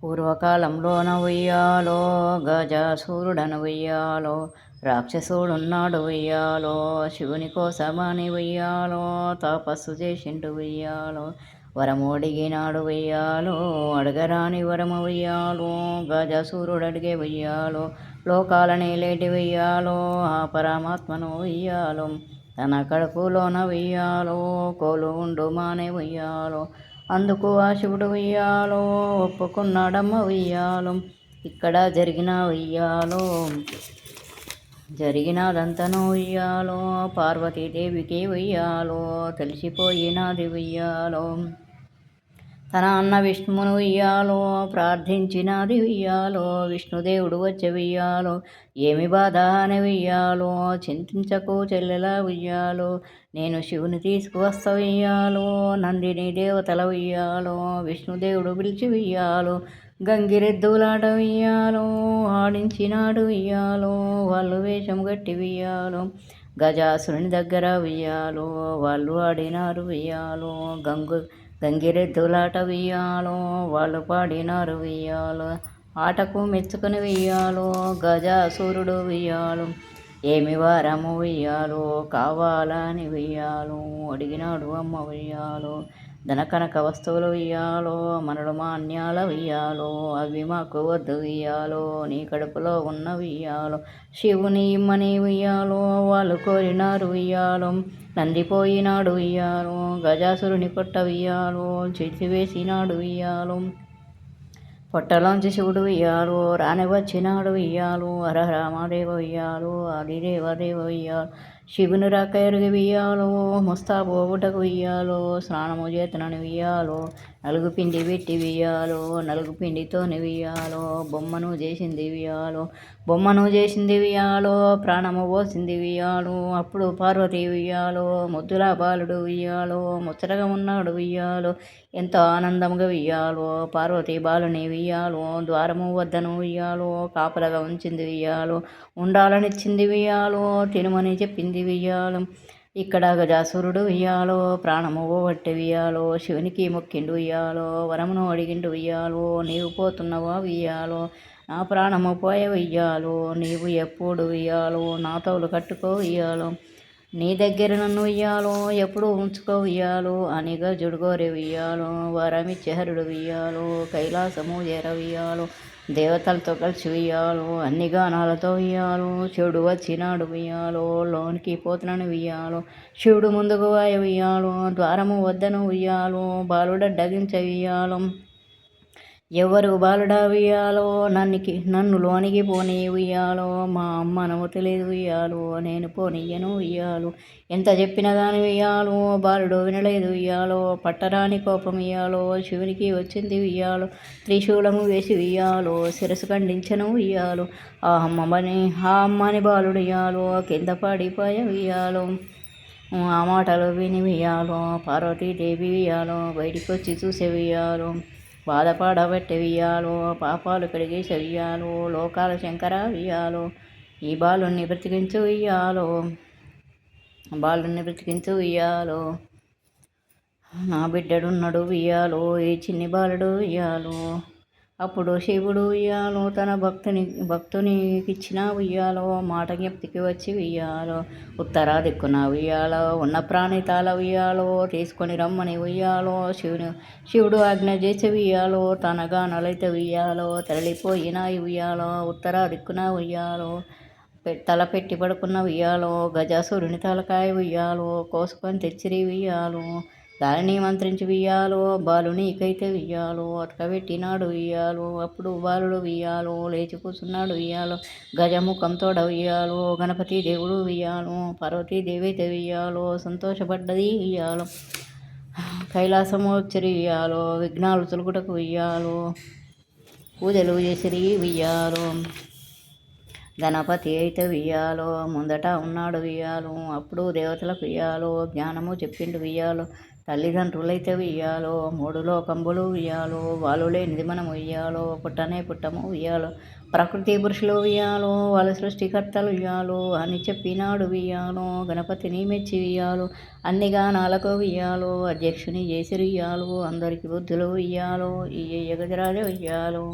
పూర్వకాలంలోన ఉయ్యాలో గజాసూరుడను ఉయ్యాలో రాక్షసుడున్నాడు ఉయ్యాలో శివుని కోసమని ఉయ్యాలో తపస్సు చేసిండు ఉయ్యాలో వరము అడిగినాడు అడగరాని వరము ఉయ్యాలో గజాసూరుడు అడిగే ఉయ్యాలో లోకాలని లేటి వెయ్యాలో ఆ పరమాత్మను వెయ్యాలో తన కడుపులోన వెయ్యాలో కోలు ఉండు మానే వెయ్యాలో అందుకు ఆ శివుడు ఉయ్యాలో ఒప్పుకున్నాడమ్మ వెయ్యాలో ఇక్కడ జరిగిన ఉయ్యాలో జరిగినదంతను ఉయ్యాలో. పార్వతీదేవికి ఉయ్యాలో తెలిసిపోయినది ఉయ్యాలో. తన అన్న విష్ణువును ఇయ్యాలో ప్రార్థించినది ఇయ్యాలో విష్ణుదేవుడు వచ్చి వియ్యాలో ఏమి బాధ అని వెయ్యాలో చింతించకు చెల్లెలా ఉయ్యాలో నేను శివుని తీసుకువస్తా వెయ్యాలో నందిని దేవతల ఉయ్యాలో విష్ణుదేవుడు పిలిచి వెయ్యాలో గంగిరెద్దులాట వెయ్యాలో ఆడించినాడు వెయ్యాలో వాళ్ళు వేషం గట్టి వెయ్యాలో గజాసురుని దగ్గర వెయ్యాలో వాళ్ళు ఆడినారు వెయ్యాలో గంగు గంగిరెద్దులాట వెయ్యాలో వాళ్ళు పాడినారు వెయ్యాలో ఆటకు మెచ్చుకొని వెయ్యాలో గజాసురుడు వెయ్యాలు ఏమి వారము వెయ్యాలో కావాలని వెయ్యాలో అడిగినాడు అమ్మ వెయ్యాలో ధనకనక వస్తువులు ఇయ్యాలో మనడు మాన్యాల వెయ్యాలో అవి మాకు వద్దు ఇయ్యాలో నీ కడుపులో ఉన్నవి ఇయ్యాలో శివుని ఇమ్మని ఇయ్యాలో వాళ్ళు కోరినారు ఇయ్యాలో నందిపోయినాడు వెయ్యాలో గజాసురుని కొట్ట వెయ్యాలో చేసివేసినాడు వెయ్యాలో పొట్టలోంచి శివుడు ఇయ్యాలు రాని వచ్చినాడు ఇయ్యాలు హర ఇయ్యాలు అదిదేవదేవ ఇయ్యాలు శివుని రాక ఎరుగు వెయ్యాలో ముస్తాబు ఓబుటకు వెయ్యాలో స్నానము చేతనని వెయ్యాలో నలుగు పిండి పెట్టి వెయ్యాలో నలుగు పిండితోని వెయ్యాలో బొమ్మను చేసింది వెయ్యాలో బొమ్మను చేసింది వెయ్యాలో ప్రాణము పోసింది వెయ్యాలో అప్పుడు పార్వతి వెయ్యాలో ముద్దుల బాలుడు వెయ్యాలో ముచ్చటగా ఉన్నాడు వెయ్యాలో ఎంతో ఆనందంగా వెయ్యాలో పార్వతి బాలుని వెయ్యాలో ద్వారము వద్దను వెయ్యాలో కాపలగా ఉంచింది వెయ్యాలో ఉండాలనిచ్చింది వెయ్యాలో తినుమని చెప్పింది వెయ్యాలో. ఇక్కడ గజాసురుడు ఉయ్యాలో ప్రాణము ఓవట్టి వెయ్యాలో శివునికి మొక్కిండు ఉయ్యాలో వరమును అడిగిండు ఉయ్యాలో నీవు పోతున్నవా ఉయ్యాలో నా ప్రాణము పోయ వెయ్యాలో నీవు ఎప్పుడు ఉయ్యాలో నా తోలు కట్టుకో ఉయ్యాలో నీ దగ్గర నన్ను ఉయ్యాలో ఎప్పుడు ఉంచుకో ఉయ్యాలో అని జుడుగోరే ఉయ్యాలో వరమి హరుడు వెయ్యాలో కైలాసము చేరవేయాలో దేవతలతో కలిసి వెయ్యాలో అన్ని గానాలతో వెయ్యాలో శివుడు వచ్చినాడు వెయ్యాలో లోనికి పోతున్నాను వెయ్యాలో శివుడు ముందుకు వాయ వెయ్యాలో ద్వారము వద్దను ఉయ్యాలు బాలుడ డగించ వెయ్యాలో. ఎవరు బాలుడా ఉయ్యాలో నన్నుకి నన్ను లోనికి పోనీ ఉయ్యాలో మా అమ్మ తెలియదు ఉయ్యాలో నేను పోనీయను ఉయ్యాలు ఎంత చెప్పినా కానీ ఉయ్యాలో బాలుడు వినలేదు ఉయ్యాలో పట్టరాని కోపం ఇయ్యాలో శివునికి వచ్చింది ఉయ్యాలో త్రిశూలము వేసి ఉయ్యాలో శిరసు ఖండించను ఉయ్యాలో ఆ అమ్మని ఆ అమ్మని బాలుడు ఇయ్యాలో కింద పడిపోయ ఉయ్యాలో ఆ మాటలు విని ఉయ్యాలో పార్వతీదేవి ఉయ్యాలో బయటికి వచ్చి చూసే బాధపడబెట్టి వియ్యాలో పాపాలు కడిగి చెయ్యాలో లోకాల శంకర వియ్యాలో ఈ బాలుని బ్రతికించు ఇయ్యాలో బాలుని బ్రతికించు ఇయ్యాలో నా బిడ్డడున్నడు వియ్యాలో ఈ చిన్ని బాలుడు ఇయ్యాలో అప్పుడు శివుడు ఉయ్యాలో తన భక్తుని భక్తునికిచ్చిన ఉయ్యాలో మాట జ్ఞప్తికి వచ్చి ఉయ్యాలో ఉత్తరా దిక్కున ఉయ్యాలో ఉన్న ప్రాణితాల ఉయ్యాలో తీసుకొని రమ్మని ఉయ్యాలో శివుని శివుడు ఆజ్ఞ చేసి ఉయ్యాలో తన గానలైతే ఉయ్యాలో తరలిపోయిన ఉయ్యాలో ఉత్తరా దిక్కున ఉయ్యాలో తల పెట్టి పడుకున్న ఉయ్యాలో గజాసురుని తలకాయ ఉయ్యాలో కోసుకొని తెచ్చిరి ఉయ్యాలో దానిని మంత్రించి వియ్యాలో బాలుని ఇకైతే వియ్యాలో పెట్టినాడు వియ్యాలో అప్పుడు బాలుడు వియ్యాలో లేచి కూర్చున్నాడు వియ్యాలో గజముఖంతో వియ్యాలో గణపతి దేవుడు వియ్యాలో పార్వతీదేవి అయితే వియ్యాలో సంతోషపడ్డది వియ్యాలో కైలాసము వచ్చి వియ్యాలో విఘ్నాలు తొలుగుటకు వియ్యాలో పూజలు చేసిరి వియ్యాలో గణపతి అయితే వియ్యాలో ముందట ఉన్నాడు వియ్యాలో అప్పుడు దేవతలకు వియ్యాలో జ్ఞానము చెప్పిండు వియ్యాలో తల్లిదండ్రులైతే ఉయ్యాలో మూడు లోకంబులు ఉయ్యాలో వాళ్ళు లేనిది మనం ఉయ్యాలో పుట్టనే పుట్టము ఉయ్యాలో. ప్రకృతి పురుషులు ఉయ్యాలో వాళ్ళ సృష్టికర్తలు ఉయ్యాలో అని చెప్పినాడు ఉయ్యాలో గణపతిని మెచ్చి ఉయ్యాలో అన్ని గానాలకు ఉయ్యాలో అధ్యక్షుని చేసిరు ఉయ్యాలో అందరికీ బుద్ధులు ఉయ్యాలో ఈ గజరాజ ఉయ్యాలో.